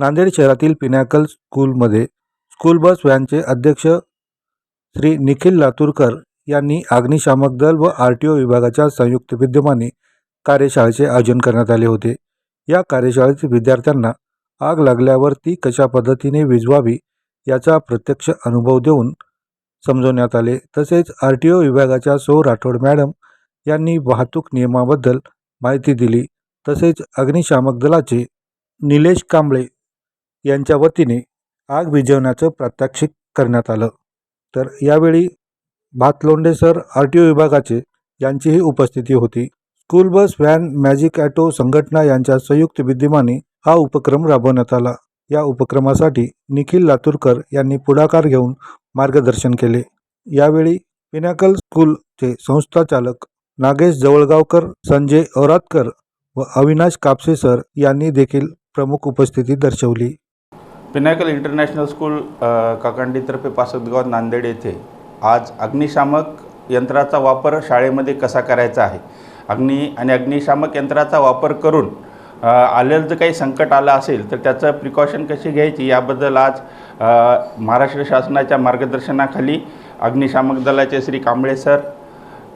नांदेड शहरातील पिनॅकल स्कूलमध्ये school bus व्हॅनचे अध्यक्ष श्री निखिल लातूरकर यांनी अग्निशामक दल व आर टी ओ विभागाच्या संयुक्त विद्यमाने कार्यशाळेचे आयोजन करण्यात आले होते. या कार्यशाळेत विद्यार्थ्यांना आग लागल्यावर ती कशा पद्धतीने विजवावी याचा प्रत्यक्ष अनुभव देऊन समजवण्यात आले. तसेच आर टी ओ विभागाच्या सौ राठोड मॅडम यांनी वाहतूक नियमाबद्दल माहिती दिली. तसेच अग्निशामक दलाचे निलेश कांबळे यांच्या वतीने आग विझवण्याचं प्रात्यक्षिक करण्यात आलं. तर यावेळी Bhatlonde sir R T O विभागाचे यांचीही उपस्थिती होती. School bus van magic auto संघटना यांच्या संयुक्त विद्यमाने हा उपक्रम राबवण्यात आला. या उपक्रमासाठी निखिल लातूरकर यांनी पुढाकार घेऊन मार्गदर्शन केले. यावेळी पिनॅकल स्कूलचे संस्थाचालक नागेश जवळगावकर संजय औरातकर व अविनाश कापसे सर यांनी देखील प्रमुख उपस्थिती दर्शवली. पिनॅकल इंटरनॅशनल स्कूल काकांडीतर्फे पासदगाव नांदेड येथे आज अग्निशामक यंत्राचा वापर शाळेमध्ये कसा करायचा आहे? अग्नी आणि अग्निशामक यंत्राचा वापर करून आलेलं जर काही संकट आलं असेल तर त्याचं प्रिकॉशन कशी घ्यायची? याबद्दल आज महाराष्ट्र शासनाच्या मार्गदर्शनाखाली अग्निशामक दलाचे Shri Kamble sir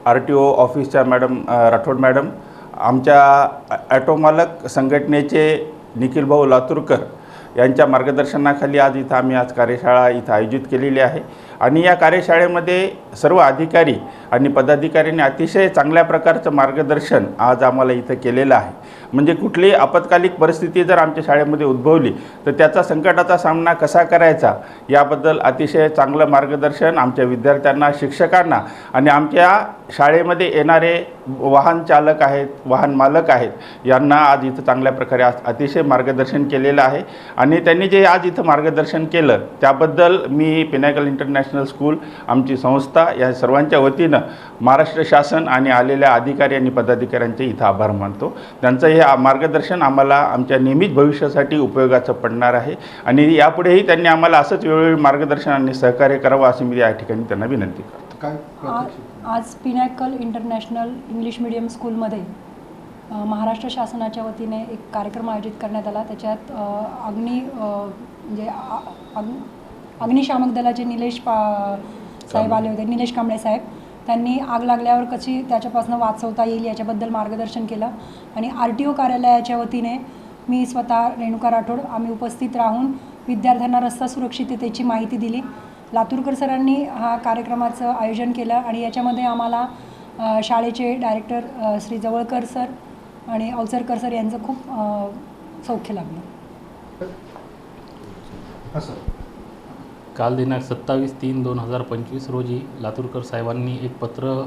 R T O ऑफिसच्या मॅडम राठोड मॅडम आमच्या ॲटोमालक संघटनेचे निखिल भाऊ लातूरकर यांच्या मार्गदर्शनाखाली आज इथं आम्ही आज कार्यशाळा इथं आयोजित केलेली आहे. आणि या कार्यशाळेमध्ये सर्व अधिकारी आणि पदाधिकाऱ्यांनी अतिशय चांगल्या प्रकारचं मार्गदर्शन आज आम्हाला इथं केलेलं आहे. म्हणजे कुठलीही आपत्कालिक परिस्थिती जर आमच्या शाळेमध्ये उद्भवली तर त्याचा संकटाचा सामना कसा करायचा याबद्दल अतिशय चांगलं मार्गदर्शन आमच्या विद्यार्थ्यांना शिक्षकांना आणि आमच्या शाळेमध्ये येणारे वाहन चालक आहेत वाहन मालक आहेत यांना आज इथं चांगल्या प्रकारे आज अतिशय मार्गदर्शन केलेलं आहे. आणि त्यांनी जे आज इथं मार्गदर्शन केलं त्याबद्दल मी पिनॅकल इंटरनॅशनल स्कूल आमची संस्था या सर्वांच्या वतीनं महाराष्ट्र शासन आणि आलेल्या अधिकारी आणि पदाधिकाऱ्यांचे इथं आभार मानतो. त्यांचं हे मार्गदर्शन आम्हाला आमच्या नेहमीच भविष्यासाठी उपयोगाचं पडणार आहे. आणि यापुढेही त्यांनी आम्हाला असंच वेळोवेळी मार्गदर्शन आणि सहकार्य करावं अशी मी या ठिकाणी त्यांना विनंती करतो. काय? आज पिनॅकल इंटरनॅशनल इंग्लिश मिडियम स्कूलमध्ये महाराष्ट्र शासनाच्या वतीने एक कार्यक्रम आयोजित करण्यात आला. त्याच्यात अग्नी म्हणजे अग्निशामक दलाचे निलेश पा साहेब आले होते. निलेश कांबळे साहेब. त्यांनी आग लागल्यावर कशी त्याच्यापासून वाचवता येईल याच्याबद्दल मार्गदर्शन केलं. आणि आर टी ओ कार्यालयाच्या वतीने मी स्वतः रेणुका राठोड आम्ही उपस्थित राहून विद्यार्थ्यांना रस्ता सुरक्षिततेची माहिती दिली. लातूरकर सरांनी हा कार्यक्रमाचं आयोजन केलं आणि याच्यामध्ये आम्हाला शाळेचे डायरेक्टर श्री जवळकर सर आणि अवसरकर सर यांचं खूप सौख्य लागलं. असं काल दिनांक सत्तावीस तीन दोन हजार पंचवीस रोजी लातूरकर साहेबांनी एक पत्र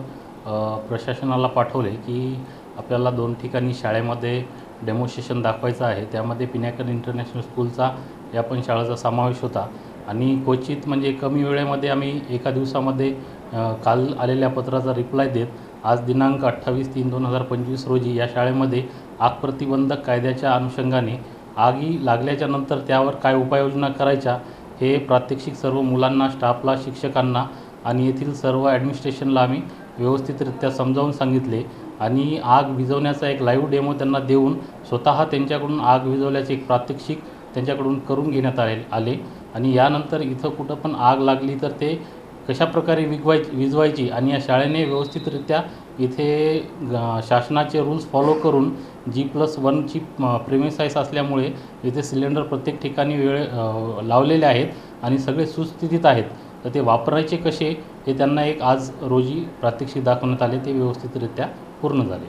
प्रशासनाला पाठवले की आपल्याला दोन ठिकाणी शाळेमध्ये डेमोन्स्ट्रेशन दाखवायचं आहे. त्यामध्ये पिनॅकल इंटरनॅशनल स्कूलचा या पण शाळेचा समावेश होता. आणि क्वचित म्हणजे कमी वेळेमध्ये आम्ही एका दिवसामध्ये काल आलेल्या पत्राचा रिप्लाय देत आज दिनांक अठ्ठावीस तीन दोन हजार पंचवीस रोजी या शाळेमध्ये आग प्रतिबंधक कायद्याच्या अनुषंगाने आगी लागल्याच्या नंतर त्यावर काय उपाययोजना करायच्या हे प्रात्यक्षिक सर्व मुलांना स्टाफला शिक्षकांना आणि येथील सर्व ॲडमिनिस्ट्रेशनला आम्ही व्यवस्थितरित्या समजावून सांगितले आणि आग विझवण्याचा एक लाईव्ह डेमो त्यांना देऊन स्वतः त्यांच्याकडून आग विझवल्याचे एक प्रात्यक्षिक त्यांच्याकडून करून घेण्यात आले आले. आणि यानंतर इथं कुठं पण आग लागली तर ते कशाप्रकारे विगवाय विजवायची आणि या शाळेने व्यवस्थितरित्या इथे ग- शासनाचे रूल्स फॉलो करून जी प्लस वनची प्रेमिसाईस असल्यामुळे इथे सिलेंडर प्रत्येक ठिकाणी वेळ लावलेले आहेत आणि सगळे सुस्थितीत आहेत. तर ते वापरायचे कसे हे त्यांना एक आज रोजी प्रात्यक्षिक दाखवण्यात आले ते व्यवस्थितरित्या पूर्ण झाले.